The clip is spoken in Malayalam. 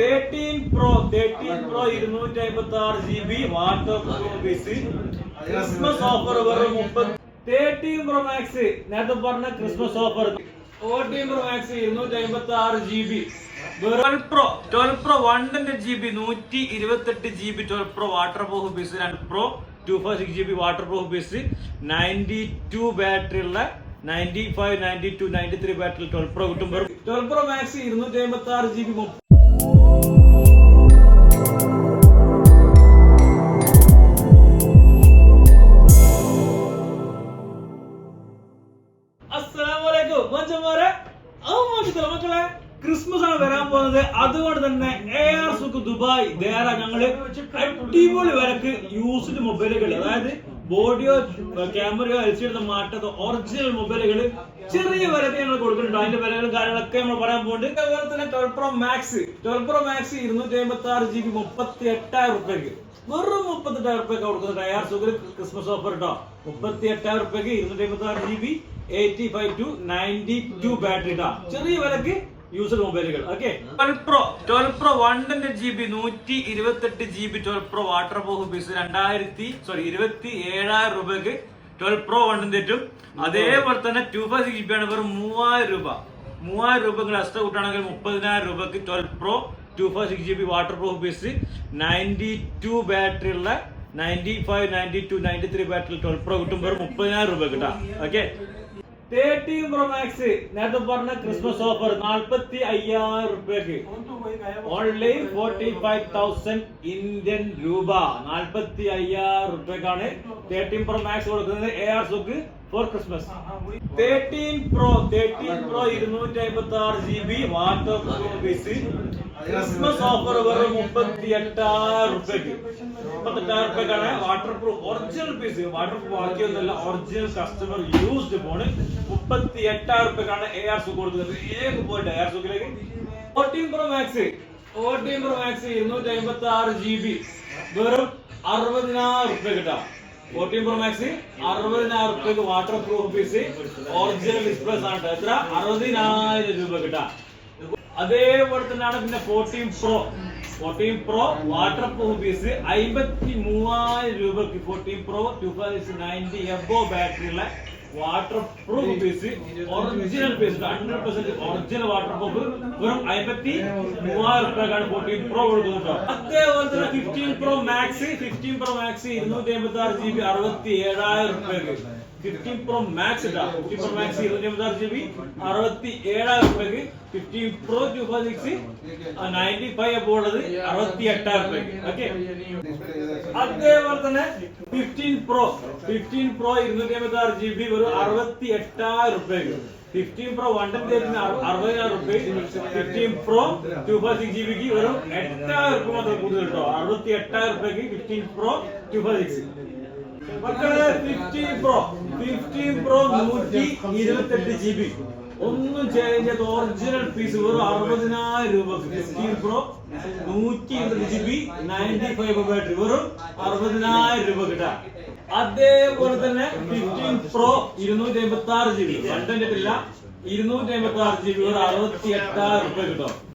തേർട്ടീൻ പ്രോ തേർട്ടീൻ പ്രോ ഇരുന്നൂറ്റി അമ്പത്തി ആറ് G B waterproof Christmas offer വെറും മുപ്പത് തേർട്ടീൻ പ്രോ മാക്സ് നേരത്തെ പറഞ്ഞ Christmas offer fourteen pro max ഇരുന്നൂറ്റി അമ്പത്തി ആറ് G B twelve pro twelve pro one hundred G B നൂറ്റി ഇരുപത്തെട്ട് G B twelve pro waterproof piece രണ്ട് pro two four six G B waterproof piece ninety two battery ഉള്ള ninety five ninety two ninety three battery twelve pro കിട്ടുമ്പോൾ ട്വൽവ് പ്രോ മാക്സ് ഇരുന്നൂറ്റി അമ്പത്തി ആറ് ജി ബി ക്രിസ്മസ് ആണ് വരാൻ പോകുന്നത്. അതുകൊണ്ട് തന്നെ എ സുഖ് ദുബായ് ദേറ ഞങ്ങൾ. അടിപൊളി വിലക്ക് യൂസ്ഡ് മൊബൈലുകൾ അതായത് ബോഡിയോ ക്യാമറയോ എൽ സി എടുത്ത മാറ്റത്തോ ഒറിജിനൽ മൊബൈലുകൾ ചെറിയ വിലക്ക് ഞങ്ങൾ കൊടുക്കുന്നുണ്ട്. അതിന്റെ വിലകളും കാര്യങ്ങളൊക്കെ നമ്മൾ പറയാൻ പോകുന്നുണ്ട്. അതുപോലെ തന്നെ twelve pro max twelve pro max ഇരുന്നൂറ്റി അമ്പത്തി ആറ് ജി ബി മുപ്പത്തി എട്ടായിരം റുപ്യക്ക് വെറും മുപ്പത്തെട്ടായിരം റുപ്യക്ക് കൊടുക്കുന്നുണ്ട് എ സുഖ ക്രിസ്മസ് ഓഫർ കേട്ടോ മുപ്പത്തി എട്ടായിരം റുപ്യക്ക് ഇരുന്നൂറ്റി അമ്പത്തി ആറ് G B eighty five two ninety two battery ഇട്ടാ ചെറിയ വിലക്ക് user മൊബൈലുകൾ. Okay? Twelve pro twelve pro one hundred G B നൂറ്റി ഇരുപത്തെട്ട് G B twelve pro waterproof piece രണ്ടായിരത്തി സോറി ഇരുപത്തി ഏഴായിരം രൂപക്ക് ട്വൽവ് പ്രോ വൺ ഹൺഡ്രഡും അതേപോലെ തന്നെ two five six G B ആണ് വെറും മൂവായിരം രൂപ. മൂവായിരം രൂപ നിങ്ങൾ എക്സ്ട്രാ കൂട്ടാണെങ്കിൽ മുപ്പതിനായിരം രൂപക്ക് twelve pro two five six G B waterproof piece ninety two battery ഉള്ള ninety five ninety two ninety three battery twelve pro കിട്ടും വെറും മുപ്പതിനായിരം രൂപ കിട്ടാം ഓക്കെ? തേർട്ടീൻ പ്രോ മാക്സ് നേരത്തെ പറഞ്ഞ ക്രിസ്മസ് ഓഫർ നാൽപ്പത്തി അയ്യായിരം റുപ്യക്ക്. Only forty five thousand Indian രൂപ നാൽപ്പത്തി അയ്യായിരം റുപ്യക്കാണ് തേർട്ടീൻ പ്രോ മാക്സ് കൊടുക്കുന്നത് A R Sukh for Christmas thirteen pro thirteen pro ഇരുന്നൂറ്റി അമ്പത്തി ആറ് G B waterproof Christmas offer വെറും മുപ്പത്തി എട്ടായിരം റുപ്യക്ക് മുപ്പത്തെട്ടായിരം റുപ്യക്കാണ് waterproof original piece waterproof ബാക്കിയൊന്നുമല്ല ഒറിജിനൽ കസ്റ്റമർ യൂസ്ഡ് ഫോണ് മുപ്പത്തി എട്ടായിരം റുപ്യക്കാണ് എ ആർ സുഖ് കൊടുക്കുന്നത് ഏക പോയിട്ട് A R സുഖിലേക്ക് fourteen pro max fourteen pro max ഇരുന്നൂറ്റി അമ്പത്തി ആറ് ജി ബി വെറും അറുപതിനായിരം റുപ്യ കിട്ടാം. ഫോർട്ടീൻ പ്രോ മാക്സ് അറുപതിനായിരം റുപ്യക്ക് waterproof piece original displays ആണ് എത്ര? അറുപതിനായിരം രൂപ കിട്ടാം. അതേപോലെ തന്നെയാണ് പിന്നെ fourteen pro fourteen pro waterproof piece അമ്പത്തി മൂവായിരം രൂപക്ക് fourteen pro two five ninety above ബാറ്ററിയുള്ള waterproof piece original piece hundred percent original waterproof വെറും അമ്പത്തി മൂവായിരം റുപ്യക്കാണ് ഫോർട്ടീൻ പ്രോ കൊടുക്കുന്നത് അതേപോലെ തന്നെ fifteen pro max fifteen pro max ഇരുന്നൂറ്റി അമ്പത്തി ആറ് ജി ബി അറുപത്തി ഏഴായിരം റുപ്യക്ക് ഫിഫ്റ്റീൻ പ്രോ മാക്സ് ഇട്ടാ ഫിഫ്റ്റീൻ പ്രോ മാക്സ് ഇരുന്നൂറ്റി അമ്പത്തി ആറ് ജി ബി അറുപത്തി ഏഴായിരം റുപ്യക്ക് fifteen pro two five six ninety five അപ്പോൾ ഉള്ളത് അറുപത്തി എട്ടായിരം റുപ്യക്ക് ഓക്കെ അതേപോലെ തന്നെ ഫിഫ്റ്റീൻ പ്രോ ഫിഫ്റ്റീൻ പ്രോ ഇരുന്നൂറ്റി അമ്പത്തി ആറ് ജി ബി വെറും അറുപത്തി എട്ടായിരം റുപ്യക്ക് ഫിഫ്റ്റീൻ പ്രോ വൺ ടെൻ അറുപതിനായിരം റുപ്യ fifteen pro two four six G ബിക്ക് വെറും എട്ടായിരം റുപ്യ മാത്രം കൂടുതൽ കേട്ടോ. അറുപത്തി എട്ടായിരം റുപ്യക്ക് fifteen pro two four six മക്കളെ ഫിഫ്റ്റീൻ പ്രോ ഫിഫ്റ്റീൻ പ്രോ നൂറ്റി ഇരുപത്തെട്ട് ജി ബി ഒന്നും ചേഞ്ച് ചെയ്ത് ഒറിജിനൽ പീസ് വെറും അറുപതിനായിരം രൂപ ഫിഫ്റ്റീൻ പ്രോ നൂറ്റി ഇരുപത് G B ninety five battery വെറും അറുപതിനായിരം രൂപ കിട്ടാം. അതേപോലെ തന്നെ ഫിഫ്റ്റീൻ പ്രോ ഇരുന്നൂറ്റി അമ്പത്തി ആറ് ജി ബി രണ്ടും കിട്ടില്ല ഇരുന്നൂറ്റി അമ്പത്തി ആറ് ജി ബി ഒരു അറുപത്തി എട്ടായിരം രൂപ കിട്ടും.